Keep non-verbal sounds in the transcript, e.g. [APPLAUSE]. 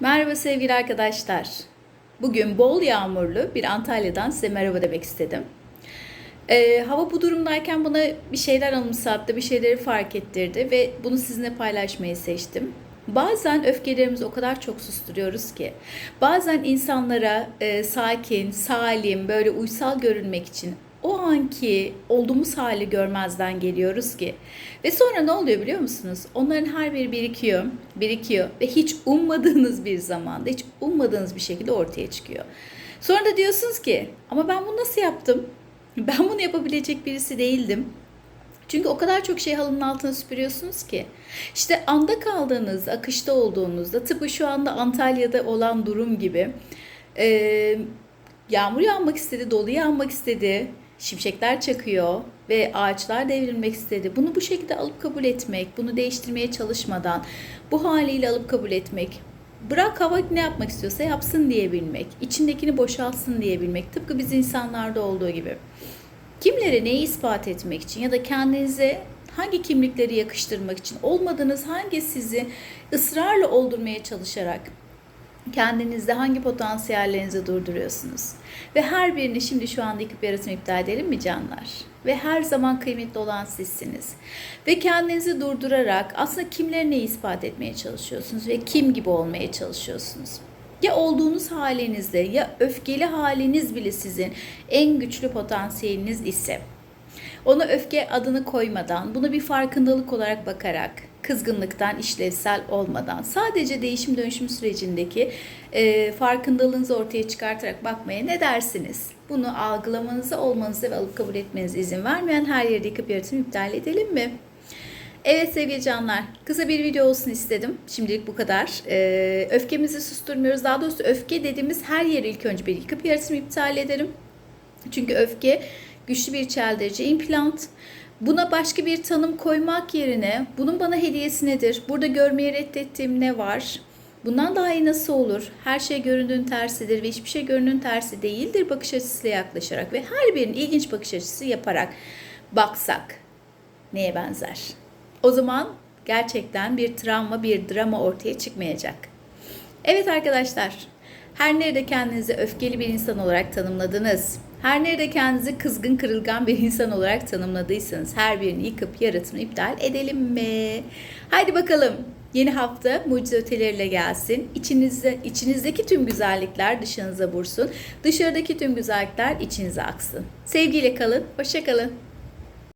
Merhaba sevgili arkadaşlar. Bugün bol yağmurlu bir Antalya'dan size merhaba demek istedim. Ee, hava bu durumdayken bana bir şeyler anımsattı, bir şeyleri fark ettirdi ve bunu sizinle paylaşmayı seçtim. Bazen öfkelerimizi o kadar çok susturuyoruz ki, bazen insanlara e, sakin, salim, böyle uysal görünmek için o anki olduğumuz hali görmezden geliyoruz ki. Ve sonra ne oluyor biliyor musunuz? Onların her biri birikiyor, birikiyor ve hiç ummadığınız bir zamanda, hiç ummadığınız bir şekilde ortaya çıkıyor. Sonra da diyorsunuz ki ama ben bunu nasıl yaptım? [LAUGHS] Ben bunu yapabilecek birisi değildim. Çünkü o kadar çok şey halının altına süpürüyorsunuz ki. İşte anda kaldığınız, akışta olduğunuzda tıpkı şu anda Antalya'da olan durum gibi e, yağmur yağmak istedi, dolu yağmak istedi, şimşekler çakıyor ve ağaçlar devrilmek istedi. Bunu bu şekilde alıp kabul etmek, bunu değiştirmeye çalışmadan bu haliyle alıp kabul etmek, bırak hava ne yapmak istiyorsa yapsın diyebilmek, içindekini boşaltsın diyebilmek tıpkı biz insanlarda olduğu gibi. Kimlere neyi ispat etmek için ya da kendinize hangi kimlikleri yakıştırmak için olmadığınız hangi sizi ısrarla oldurmaya çalışarak kendinizde hangi potansiyellerinizi durduruyorsunuz? Ve her birini şimdi şu anda yıkıp yaratımı iptal edelim mi canlar? Ve her zaman kıymetli olan sizsiniz. Ve kendinizi durdurarak aslında kimlerine ispat etmeye çalışıyorsunuz ve kim gibi olmaya çalışıyorsunuz? Ya olduğunuz halinizde ya öfkeli haliniz bile sizin en güçlü potansiyeliniz ise ona öfke adını koymadan, bunu bir farkındalık olarak bakarak, kızgınlıktan işlevsel olmadan, sadece değişim dönüşüm sürecindeki e, farkındalığınızı ortaya çıkartarak bakmaya ne dersiniz? Bunu algılamanıza, olmanıza ve alıp kabul etmenize izin vermeyen her yerde yıkıp yaratımı iptal edelim mi? Evet sevgili canlar, kısa bir video olsun istedim. Şimdilik bu kadar. Ee, öfkemizi susturmuyoruz. Daha doğrusu öfke dediğimiz her yeri ilk önce bir yıkıp yaratımı iptal ederim. Çünkü öfke güçlü bir çeldirici implant. Buna başka bir tanım koymak yerine bunun bana hediyesi nedir? Burada görmeyi reddettiğim ne var? Bundan daha iyi nasıl olur? Her şey göründüğün tersidir ve hiçbir şey göründüğün tersi değildir bakış açısıyla yaklaşarak ve her birinin ilginç bakış açısı yaparak baksak neye benzer? O zaman gerçekten bir travma, bir drama ortaya çıkmayacak. Evet arkadaşlar, her nerede kendinizi öfkeli bir insan olarak tanımladınız, her nerede kendinizi kızgın, kırılgan bir insan olarak tanımladıysanız her birini yıkıp yaratımı iptal edelim mi? Haydi bakalım. Yeni hafta mucize öteleriyle gelsin. İçinizde, içinizdeki tüm güzellikler dışınıza vursun. Dışarıdaki tüm güzellikler içinize aksın. Sevgiyle kalın. Hoşça kalın.